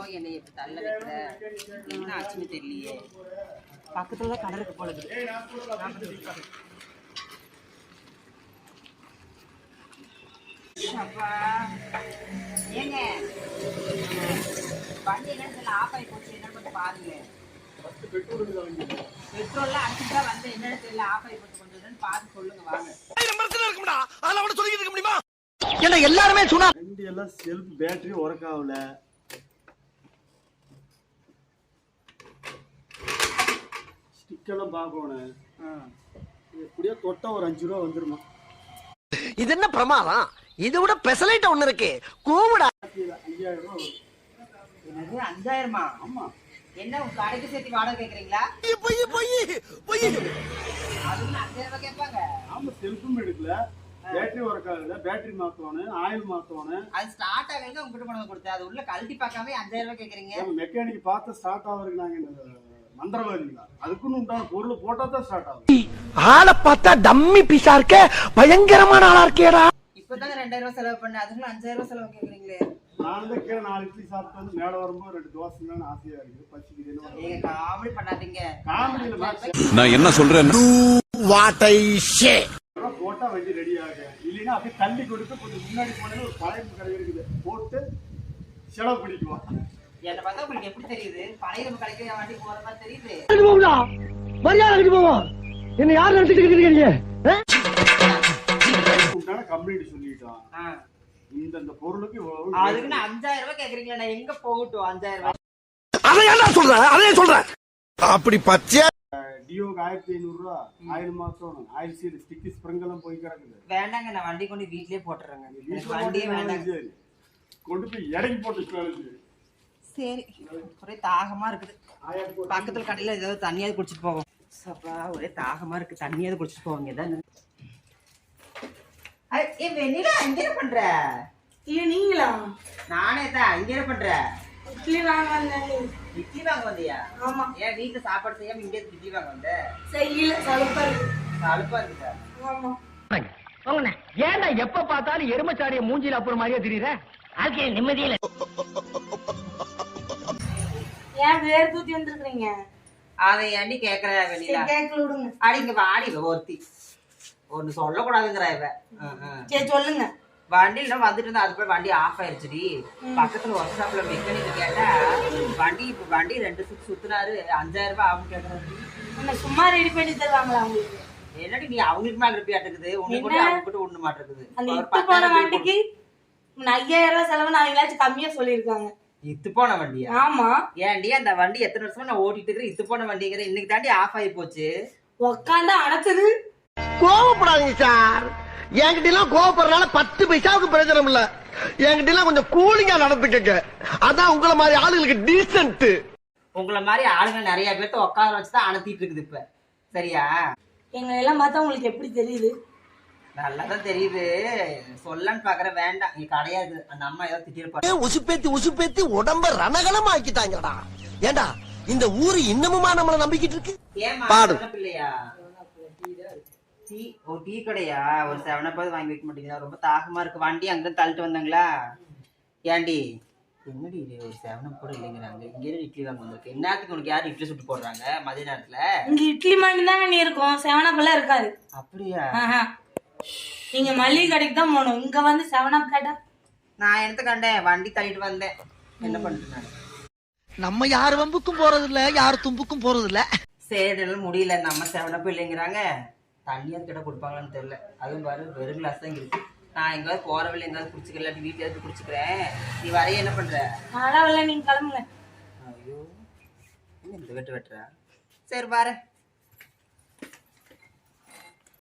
ஐயோ என்னை இப்படி தள்ள வைக்கிற என்ன ஆச்சுன்னு தெரியலையே. பக்கத்துல தான் கடை இருக்கு போல இருக்குது. நான் போய் பார்க்கறேன். அப்பா. ஏங்க. வண்டி என்ன தெரியல ஆஃப் ஆகி போச்சு. என்ன கொஞ்சம் பாருங்க. பெட்ரோல்லாம் அடிச்சுட்டா வந்து என்னன்னு தெரியல ஆஃப் ஆகி போச்சு. கொஞ்சம் என்னன்னு பார்த்து சொல்லுங்க வாங்க. என்ன எல்லாருமே சொன்னா வண்டி எல்லாம் செல்ஃப் பேட்டரி ஒர்க் ஆகல ஸ்டிக்கெல்லாம் பார்க்கணும். எப்படியோ தொட்டா ஒரு அஞ்சு ரூபா வந்துருமா. இது என்ன பிரமாதம்? இதை விட பெசலைட் ஒண்ணு இருக்கு. கூவிடா ஐயாயிரம் ரூபா வரும். என்னது அஞ்சாயிரமா? ஆமா. என்ன உங்க கடைக்கு சேர்த்து வாடகை கேக்குறீங்களா? பொய் பொய் பொய் அதுவும் அஞ்சாயிரம் ரூபாய் கேட்பாங்க. ஆமா செல்ஃபும் எடுக்கல. பேட்டரி ஒர்க் ஆகல. பேட்டரி மாத்தணும் ஆயில் மாத்தணும். அது ஸ்டார்ட் ஆகல உங்ககிட்ட கொண்டு வந்து கொடுத்தேன். அது உள்ள கழட்டி பார்க்காம அஞ்சாயிரம் ரூபாய் கேக்குறீங்க. மெக்கானிக் பார்த்து ஸ்டார்ட் ஆகுறதுக்கு நாங்க என்ன மந்திரவாதிங்களா அதுக்குன்னு உண்டான பொருள் போட்டா தான் ஸ்டார்ட் ஆகும் ஆளை பார்த்தா டம்மி பீஸா இருக்க பயங்கரமான ஆளா இருக்கேடா இப்பதாங்க ரெண்டாயிரம் ரூபாய் செலவு பண்ண அதுக்குள்ள அஞ்சாயிரம் ரூபாய் செலவு கேக்குறீங்களே. நானும் தான் கீழே நாலு இட்லி சாப்பிட்டு வந்து மேலே வரும்போது ரெண்டு தோசை தான் ஆசையா இருக்குது. பசிக்குது என்ன பண்றது? நீங்க காமெடி பண்ணாதீங்க. நான் என்ன சொல்றேன்? வாட் ஐ ஷே போட்டா வண்டி ரெடி ஆகும் இல்லைன்னா அப்படியே தள்ளி கொடுத்து கொஞ்சம் முன்னாடி போனது ஒரு பழைய கடை இருக்குது. போட்டு செலவு பிடிக்குவோம் என்ன பார்த்தா உங்களுக்கு எப்படி தெரியுது? பழைய நம்ம வண்டி போற மாதிரி தெரியுது. மரியாதை கட்டி போவோம். என்ன யார் நினைச்சிட்டு இருக்கீங்க கம்ப்ளைண்ட் சொல்லிட்டோம் ஆ. இந்த இந்த பொருளுக்கு அதுக்கு நான் அஞ்சாயிரம் ரூபாய் கேக்குறீங்களா நான் எங்க போகட்டும்? அஞ்சாயிரம் ரூபாய். அதை ஏன்டா சொல்ற? அதே சொல்றேன் அப்படி பச்சை டியோக்கு ஆயிரத்தி ஐநூறு ரூபா ஆயில் மாசம். ஆயில் சீடு ஸ்டிக்கி ஸ்ப்ரிங் எல்லாம் போய் கிடக்குது. வேண்டாங்க நான் வண்டி கொண்டு வீட்லயே போட்டுறேங்க. வண்டியே போட்டு வேண்டாங்க. கொண்டு போய் இறங்கி போட்டு சரி. ஒரே தாகமா இருக்குது. பக்கத்துல கடையில ஏதாவது தண்ணியாவது குடிச்சிட்டு போவோம். சப்பா ஒரே தாகமா இருக்கு. தண்ணியாவது குடிச்சிட்டு போவாங்க ஏதாவது ஏ வெண்ணிலா இங்க ஐயோ நீங்களா? நானே தான் இங்க என்ன பண்ற? இட்லி வாங்க வந்தேன். இட்லி வாங்க வந்தியா? ஆமா. ஏன் வீட்டுல சாப்பாடு செய்யாம இங்கே இட்லி வாங்க வந்த? செய்யல சலுப்பா இருக்கு. அழுப்பா இருக்குதா? ஆமா. ஏன்டா எப்ப பார்த்தாலும் எருமச்சாரிய மூஞ்சில அப்புறம் மாதிரியே தெரியுற? வாழ்க்கையில நிம்மதியில ஏன் வேர் தூத்தி வந்திருக்கீங்க அதை ஏண்டி கேக்குற வெண்ணிலா? சரி கேட்கல விடுங்க. அடி இங்க வாடி ஒருத்தி. ஒண்ணு சொல்லக்கூடாதுங்கிற இவ. சரி சொல்லுங்க. வண்டியில வந்துட்டு இருந்தா அது போய் வண்டி ஆஃப் ஆயிருச்சுடி. பக்கத்துல ஒர்க் ஷாப்ல மெக்கானிக் கேட்டா வண்டி இப்ப வண்டி ரெண்டு சுத்து சுத்துனாரு. அஞ்சாயிரம் ரூபாய் ஆகும் கேக்குறாரு. என்ன சும்மா ரெடி பண்ணி தருவாங்களா உங்களுக்கு என்னடி நீ அவங்களுக்கு மேல இருப்பியாட்டுக்குது உனக்கு கூட அவங்க கூட ஒண்ணு மாட்டிருக்குது. அந்த போன வண்டிக்கு ஐயாயிரம் ரூபாய் செலவு நான் அவங்களாச்சும் கம்மியா சொல்லியிருக்காங்க. இத்து போன வண்டியா? ஆமா. ஏன்டி அந்த வண்டி எத்தனை வருஷமா நான் ஓட்டிட்டு இருக்கிறேன்? இத்து போன வண்டிங்கிற இன்னைக்கு தாண்டி ஆஃப் ஆகி போச்சு. உக்காந்து அணைச்சது கோவப்படாதீங்க சார். என்கிட்ட எல்லாம் கோவப்படுறதுனால பத்து பைசாவுக்கு பிரயோஜனம் இல்ல. என்கிட்ட எல்லாம் கொஞ்சம் கூலிங்கா நடந்துக்கங்க. அதான் உங்கள மாதிரி ஆளுங்களுக்கு டீசென்ட் உங்களை மாதிரி ஆளுங்க நிறைய பேர்த்த உட்கார வச்சுதான் அனுத்திட்டு இருக்குது இப்ப. சரியா? எங்களை எல்லாம் பார்த்தா உங்களுக்கு எப்படி தெரியுது? நல்லாதான் தெரியுது. சொல்லன்னு பாக்குற வேண்டாம். நீ கிடையாது அந்த அம்மா ஏதோ திட்டிருப்பாரு உசுப்பேத்தி உசுப்பேத்தி உடம்ப ரணகலம் ஆக்கிட்டாங்கடா. ஏண்டா இந்த ஊரு இன்னமுமா நம்மள நம்பிக்கிட்டு இருக்கு? ஏமா பாடு. பிள்ளையா டீ ஒரு டீ கடையா? ஒரு செவனப்பாவது வாங்கி வைக்க மாட்டேங்குதா ரொம்ப தாகமா இருக்கு. வண்டி அங்க தள்ளிட்டு வந்தாங்களா? ஏண்டி? என்னடி இது? ஒரு செவனம் கூட இல்லைங்கிறாங்க. இங்கே இட்லி வாங்க வந்திருக்கு. என்னத்துக்கு உனக்கு யாரும் இட்லி சுட்டு போடுறாங்க? மதிய நேரத்துல? இங்க இட்லி மட்டும் தாங்க நீ இருக்கும். செவனப்பெல்லாம் இருக்காது. அப்படியா. நீங்க மளிகை கடைக்கு தான் போகணும். இங்க வந்து செவனப் கேட்டா? நான் எடுத்து கண்டேன். வண்டி தள்ளிட்டு வந்தேன். என்ன நான் நம்ம யார் வம்புக்கும் போறது இல்ல யார் தும்புக்கும் போறது இல்ல சரி எல்லாம் முடியல. நம்ம செவனப்பு இல்லைங்கிறாங்க. தண்ணியாவது கிட்ட கொடுப்பாங்களான்னு தெரியல. அதுவும் பாரு வெறும் கிளாஸ் தான் இங்க இருக்கு. நான் எங்காவது போற வழி எங்காவது குடிச்சுக்கல இல்லாட்டி வீட்லயாவது குடிச்சுக்கிறேன். நீ வரைய என்ன பண்ற? இல்ல நீங்க கிளம்புங்க. ஐயோ என்ன இந்த வெட்டு வெட்டுற? சரி பாரு.